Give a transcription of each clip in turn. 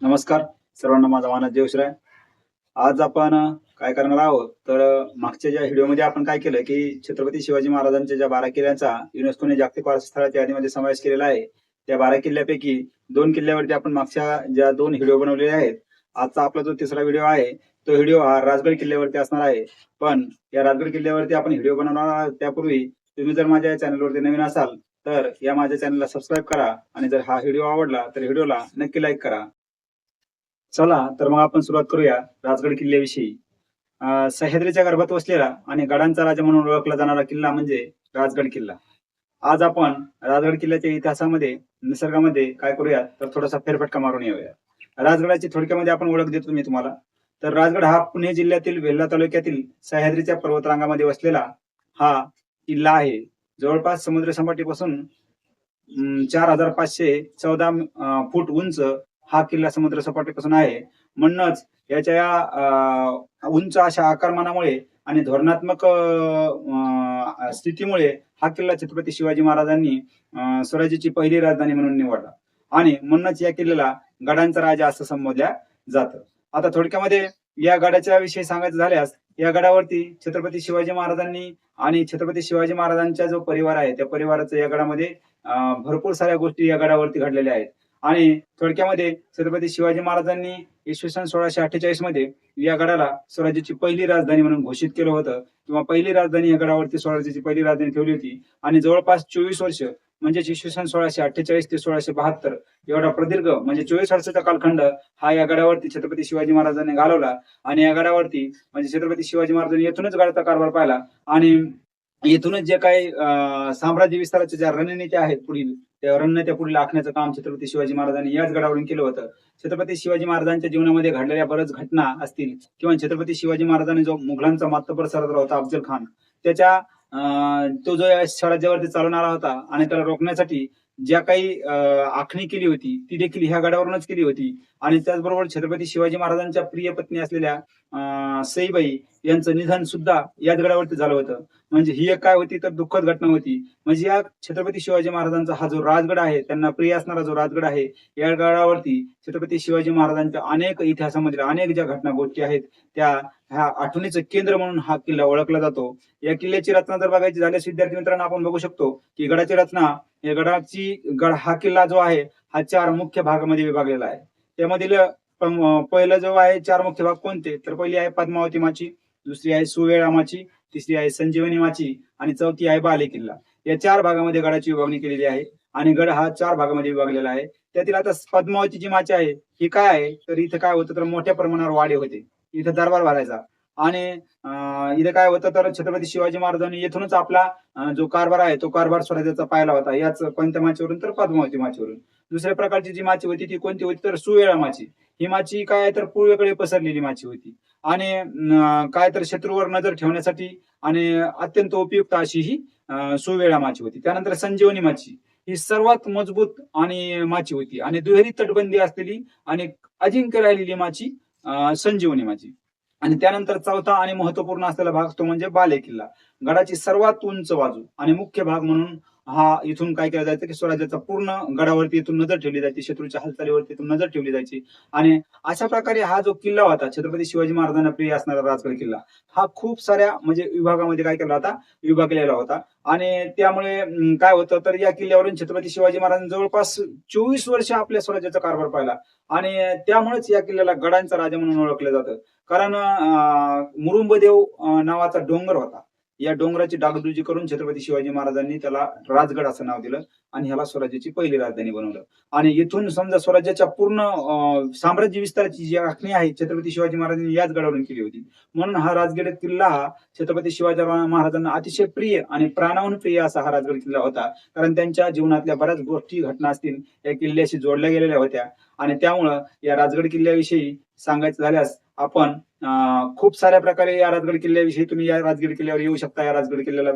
नमस्कार. सर्वांना माझा मानस देवश्राय आज आपण काय करणार आहोत? तर मागच्या ज्या व्हिडिओमध्ये आपण काय केलं की छत्रपती शिवाजी महाराजांच्या ज्या बारा किल्ल्यांचा युनेस्कोने जागतिक वारसा स्थळाच्या यादीमध्ये समावेश केलेला आहे त्या बारा किल्ल्यापैकी दोन किल्ल्यावरती आपण मागच्या ज्या दोन व्हिडिओ बनवलेले आहेत आजचा आपला जो तिसरा व्हिडिओ आहे तो व्हिडिओ हा राजगड किल्ल्यावरती असणार आहे. पण या राजगड किल्ल्यावरती आपण व्हिडिओ बनवणार आहोत त्यापूर्वी तुम्ही जर माझ्या या चॅनलवरती नवीन असाल तर या माझ्या चॅनलला सबस्क्राईब करा आणि जर हा व्हिडिओ आवडला तर व्हिडिओला नक्की लाईक करा. चला तर मग आपण सुरुवात करूया राजगड किल्ल्याविषयी. सह्याद्रीच्या गर्भात वसलेला आणि गडांचा राजा म्हणून ओळखला जाणारा किल्ला म्हणजे राजगड किल्ला. आज आपण राजगड किल्ल्याच्या इतिहासामध्ये निसर्गामध्ये काय करूया तर थोडासा फेरफटका मारून येऊया राजगडाची थोडक्यामध्ये आपण ओळख देतो मी तुम्हाला. तर राजगड हा पुणे जिल्ह्यातील वेल्हा तालुक्यातील सह्याद्रीच्या पर्वतरांगामध्ये वसलेला हा किल्ला आहे. जवळपास समुद्र सपाटीपासून चार हजार पाचशे चौदा फूट उंच हा किल्ला समुद्र सपाटीपासून आहे. म्हणूनच याच्या या उंच अशा आकारमानामुळे आणि धोरणात्मक स्थितीमुळे हा किल्ला छत्रपती शिवाजी महाराजांनी स्वराज्याची पहिली राजधानी म्हणून निवडला. आणि म्हणूनच या किल्ल्याला गडांचा राजा असं संबोधल्या जात. आता थोडक्यामध्ये या गडाच्या विषयी सांगायचं झाल्यास या गडावरती छत्रपती शिवाजी महाराजांनी आणि छत्रपती शिवाजी महाराजांचा जो परिवार आहे त्या परिवाराचं या गडामध्ये भरपूर साऱ्या गोष्टी या गडावरती घडलेल्या आहेत. आणि थोडक्यामध्ये छत्रपती शिवाजी महाराजांनी इसवी सन सोळाशे अठ्ठेचाळीसमध्ये या गडाला स्वराज्याची पहिली राजधानी म्हणून घोषित केलं होतं. किंवा पहिली राजधानी या गडावरती स्वराज्याची पहिली राजधानी ठेवली होती. आणि जवळपास चोवीस वर्ष म्हणजे इसवी सन सोळाशे अठ्ठेचाळीस ते सोळाशे बहात्तर एवढा प्रदीर्घ म्हणजे चोवीस वर्षाचा कालखंड हा या गडावरती छत्रपती शिवाजी महाराजांनी घालवला. आणि या गडावरती म्हणजे छत्रपती शिवाजी महाराजांनी येथूनच गडाचा कारभार पाहिला. आणि येथूनच जे काही अं, साम्राज्य विस्ताराच्या ज्या रणनीत्या आहेत पुढील त्या पुढे लाखण्याचं काम छत्रपती शिवाजी महाराजांनी याच गडावरून केलं होतं. छत्रपती शिवाजी महाराजांच्या जीवनामध्ये घडलेल्या बऱ्याच घटना असतील किंवा छत्रपती शिवाजी महाराजांनी जो मुघलांचा मातबर सरदार होता अफजल खान त्याच्या अं, तो जो या स्वराज्यावरती चालवणारा होता आणि त्याला रोखण्यासाठी ज्या काही अं, आखणी केली होती ती देखील ह्या गडावरूनच केली होती. आणि त्याचबरोबर छत्रपती शिवाजी महाराजांच्या प्रिय पत्नी असलेल्या अं, सईबाई यांचं निधन सुद्धा याच गडावरती झालं होतं. म्हणजे ही एक काय होती? तर दुःखद घटना होती. म्हणजे या छत्रपती शिवाजी महाराजांचा हा जो राजगड आहे त्यांना प्रिय असणारा जो राजगड आहे या गडावरती छत्रपती शिवाजी महाराजांच्या अनेक इतिहासामधील अनेक ज्या घटना गोष्टी आहेत त्या ह्या आठवणीचं केंद्र म्हणून हा किल्ला ओळखला जातो. या किल्ल्याची रचना जर बघायची झाल्यास विद्यार्थी मित्रांनो आपण बघू शकतो की गडाची रचना या गडाची गड हा किल्ला जो आहे हा चार मुख्य भागामध्ये विभागलेला आहे. त्यामधील पहिला जो आहे चार मुख्य भाग कोणते? तर पहिली आहे पद्मावती माची. दुसरी आहे सुवेळा माची तिसरी आहे संजीवनी माची आणि चौथी आहे बाले किल्ला या चार भागामध्ये गडाची विभागणी केलेली आहे आणि गड हा चार भागामध्ये विभागलेला आहे. त्यातील आता पद्मावती जी माची आहे. ही काय आहे? तर इथं काय होतं? तर मोठ्या प्रमाणावर वाडे होते. इथं दरबार भरायचा. आणि अं, इथं काय होतं तर छत्रपती शिवाजी महाराजांनी येथूनच आपला जो कारभार आहे तो कारभार स्वराज्याचा पाहिला होता. याच कोणत्या माचीवरून तर पद्मावती माचीवरून. दुसऱ्या प्रकारची जी माची होती ती कोणती होती तर सुवेळा माची. ही माची काय तर पूर्वेकडे पसरलेली माची होती. आणि काय तर शत्रूवर नजर ठेवण्यासाठी आणि अत्यंत उपयुक्त अशी ही सुवेळा माची होती. त्यानंतर संजीवनी माची. ही सर्वात मजबूत आणि माची होती. आणि दुहेरी तटबंदी असलेली आणि अजिंक्य राहिलेली माची संजीवनी माची. आणि त्यानंतर चौथा आणि महत्त्वपूर्ण असलेला भाग तो म्हणजे बाले किल्ला गडाची सर्वात उंच बाजू आणि मुख्य भाग म्हणून हा इथून काय केलं जायचं की स्वराज्याचा पूर्ण गडावरती इथून नजर ठेवली जायची शत्रूच्या हालचालीवरती इथून नजर ठेवली जायची. आणि अशा प्रकारे हा जो किल्ला होता छत्रपती शिवाजी महाराजांना प्रिय असणारा राजगड किल्ला हा खूप साऱ्या म्हणजे विभागामध्ये काय केला होता? विभागलेला होता. आणि त्यामुळे काय होतं तर या किल्ल्यावरून छत्रपती शिवाजी महाराजांनी जवळपास चोवीस वर्ष आपल्या स्वराज्याचा कारभार पाहिला. आणि त्यामुळेच या किल्ल्याला गडांचा राजा म्हणून ओळखलं जातं. कारण अं, मुरुंबदेव नावाचा डोंगर होता. या डोंगराची डागडुजी करून छत्रपती शिवाजी महाराजांनी त्याला राजगड असं नाव दिलं आणि ह्याला स्वराज्याची पहिली राजधानी बनवलं. आणि इथून समजा स्वराज्याच्या पूर्ण साम्राज्य विस्ताराची जी आखणी आहे छत्रपती शिवाजी महाराजांनी याच गडावरून केली होती. म्हणून हा राजगड किल्ला हा छत्रपती शिवाजी महाराजांना अतिशय प्रिय आणि प्राणाहून प्रिय असा हा राजगड किल्ला होता. कारण त्यांच्या जीवनातल्या बऱ्याच गोष्टी घटना असतील या किल्ल्याशी जोडल्या गेलेल्या होत्या. आणि त्यामुळं या राजगड किल्ल्याविषयी सांगायचं झाल्यास आपण खूप साऱ्या प्रकारे या राजगड किल्ल्याविषयी तुम्ही या राजगड किल्ल्यावर येऊ शकता या राजगड किल्ल्याला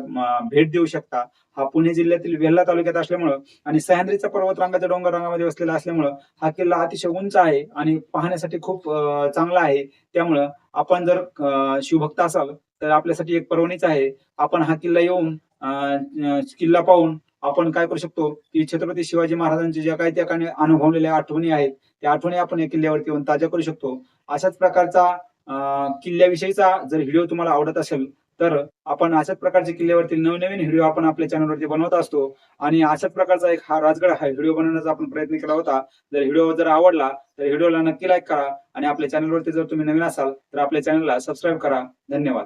भेट देऊ शकता. हा पुणे जिल्ह्यातील वेल्हा तालुक्यात असल्यामुळं आणि सह्याद्रीचा पर्वतरांगाच्या डोंगर रंगामध्ये वसलेला असल्यामुळं हा किल्ला अतिशय उंच आहे आणि पाहण्यासाठी खूप चांगला आहे. त्यामुळं आपण जर शिवभक्त असाल तर आपल्यासाठी एक पर्वणीच आहे. आपण हा किल्ला येऊन अं, किल्ला पाहून आपण काय करू शकतो की छत्रपती शिवाजी महाराजांचे ज्या काही त्या काही अनुभवलेल्या आठवणी आहेत त्या आठवणी आपण या किल्ल्यावरती येऊन ताज्या करू शकतो. अशाच प्रकारचा किल्ल्याविषयीचा जर व्हिडिओ तुम्हाला आवडत असेल तर आपण अशाच प्रकारचे किल्ल्यावरती नवनवीन व्हिडिओ आपण आपल्या चॅनलवरती बनवत असतो. आणि अशाच प्रकारचा एक हा राजगड हा व्हिडिओ बनवण्याचा आपण प्रयत्न केला होता. जर व्हिडिओ जर आवडला तर व्हिडिओला नक्की लाईक करा आणि आपल्या चॅनलवरती जर तुम्ही नवीन असाल तर आपल्या चॅनलला सबस्क्राईब करा. धन्यवाद.